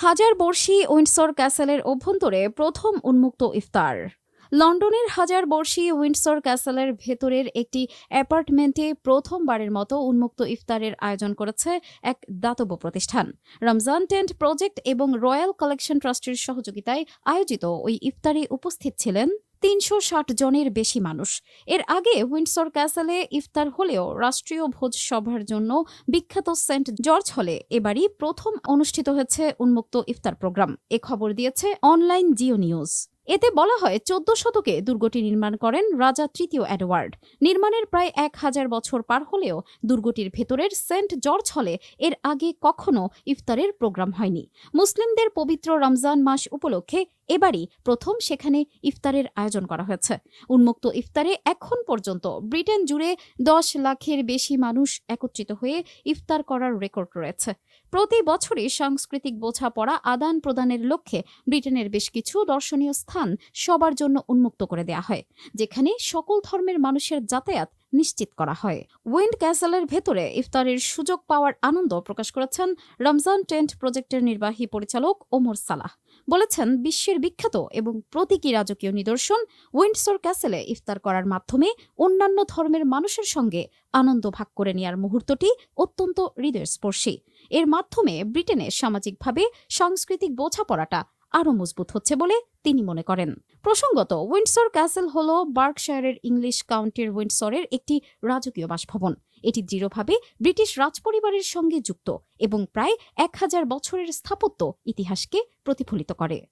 হাজার বর্ষী উইন্ডসর ক্যাসেলের অভ্যন্তরে প্রথম উন্মুক্ত ইফতার। লন্ডনের হাজার বর্ষী উইন্ডসর ক্যাসেলের ভেতরের একটি অ্যাপার্টমেন্টে প্রথমবারের মতো উন্মুক্ত ইফতারের আয়োজন করেছে এক দাতব্য প্রতিষ্ঠান। রমজান টেন্ট প্রজেক্ট এবং রয়্যাল কালেকশন ট্রাস্টের সহযোগিতায় আয়োজিত ওই ইফতারে উপস্থিত ছিলেন তিনশো ষাট জনের বেশি মানুষ। এর আগে উইন্ডসর ক্যাসেলে ইফতার হলেও রাষ্ট্রীয় ভোজ সভার জন্য বিখ্যাত সেন্ট জর্জ হলে এবারই প্রথম অনুষ্ঠিত হয়েছে উন্মুক্ত ইফতার প্রোগ্রাম। এ খবর দিয়েছে অনলাইন জিও নিউজ। এতে বলা হয় চোদ্দ শতকে দুর্গটি নির্মাণ করেন রাজা তৃতীয় এডওয়ার্ড। নির্মাণের প্রায় এক হাজার বছর পার হলেও দুর্গটির ভেতরের সেন্ট জর্জ হলে এর আগে কখনো ইফতারের প্রোগ্রাম হয়নি। মুসলিমদের পবিত্র রমজান মাস উপলক্ষে এবারই প্রথম সেখানে ইফতারের আয়োজন করা হয়েছে। উন্মুক্ত ইফতারে এখন পর্যন্ত ব্রিটেন জুড়ে দশ লাখের বেশি মানুষ একত্রিত হয়ে ইফতার করার রেকর্ড রয়েছে। প্রতি বছরই সাংস্কৃতিক বোঝাপড়া আদান প্রদানের লক্ষ্যে ব্রিটেনের বেশ কিছু দর্শনীয় স্থান সবার জন্য উন্মুক্ত করে দেয়া হয়, যেখানে সকল ধর্মের মানুষের যাতায়াত নিশ্চিত করা হয়। উইন্ড ক্যাসেলের ভেতরে ইফতারের সুযোগ পাওয়ার আনন্দ প্রকাশ করেছেন রমজান টেন্ট প্রজেক্টের নির্বাহী পরিচালক ওমর সালাহ। বলেছেন, বিশ্বের বিখ্যাত এবং প্রতীকী রাজকীয় নিদর্শন উইন্ডসর ক্যাসেলে ইফতার করার মাধ্যমে অন্যান্য ধর্মের মানুষের সঙ্গে আনন্দ ভাগ করে নেয়ার মুহূর্তটি অত্যন্ত হৃদয়স্পর্শী। এর মাধ্যমে ব্রিটেনে সামাজিকভাবে সাংস্কৃতিক বোঝাপড়াটা আরও মজবুত হচ্ছে বলে তিনি মনে করেন। প্রসঙ্গত, উইন্ডসর ক্যাসেল হল বার্কশায়ারের ইংলিশ কাউন্টির উইন্ডসরের একটি রাজকীয় বাসভবন। এটি দৃঢ়ভাবে ব্রিটিশ রাজপরিবারের সঙ্গে যুক্ত এবং প্রায় এক হাজার বছরের স্থাপত্য ইতিহাসকে প্রতিফলিত করে।